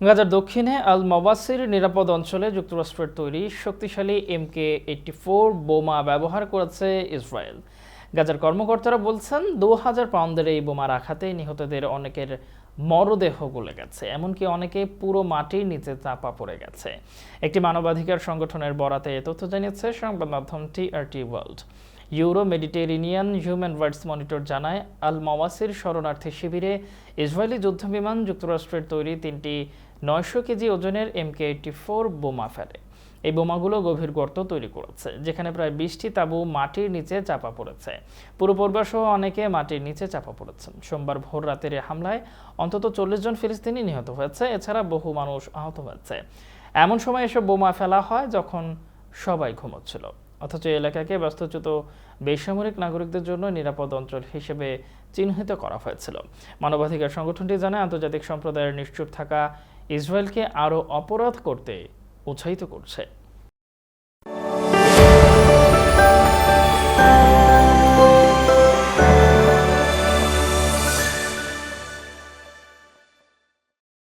গাজার দক্ষিণে আল মবাসির নিরাপদ অঞ্চলে যুক্তরাষ্ট্রের তৈরি শক্তিশালী এমকে এইটটি বোমা ব্যবহার করেছে ইসরায়েল। গাজার কর্মকর্তারা বলছেন, দু হাজার পাউন্ডের এই বোমার আঘাতে নিহতদের অনেকের মরদেহ গলে গেছে, এমনকি অনেকে পুরো মাটির নিচে চাপা পড়ে গেছে। একটি মানবাধিকার সংগঠনের বরাতে তথ্য জানিয়েছে সংবাদ মাধ্যম TRT world. Euro Mediterranean human rights monitor জানায় আল মাওয়াসির শরণার্থী শিবিরে ইসরায়েলি যুদ্ধবিমান যুক্তরাষ্ট্রের তৈরি তিনটি নয়শো কেজি ওজনের এমকে এইটটি ফোর বোমা ফেলে। এই বোমাগুলো গভীর গর্ত তৈরি করেছে, যেখানে প্রায় বিশটি তাঁবু মাটির নিচে চাপা পড়েছে। পুরো অনেকে মাটির নিচে চাপা পড়েছেন। সোমবার ভোর রাতের হামলায় অন্তত চল্লিশ জন ফিলিস্তিনি নিহত হয়েছে, এছাড়া বহু মানুষ আহত হয়েছে। এমন সময় এসব বোমা ফেলা হয় যখন সবাই ঘুমোচ্ছিল। অথচ এলাকাকে ব্যস্তচ্যুত বেসামরিক নাগরিকদের জন্য নিরাপদ অঞ্চল হিসেবে চিহ্নিত করা হয়েছিল। মানবাধিকার সংগঠনটি জানায়, আন্তর্জাতিক সম্প্রদায়ের নিশ্চুপ থাকা ইসরায়েলকে আরও অপরাধ করতে উৎসাহিত করছে।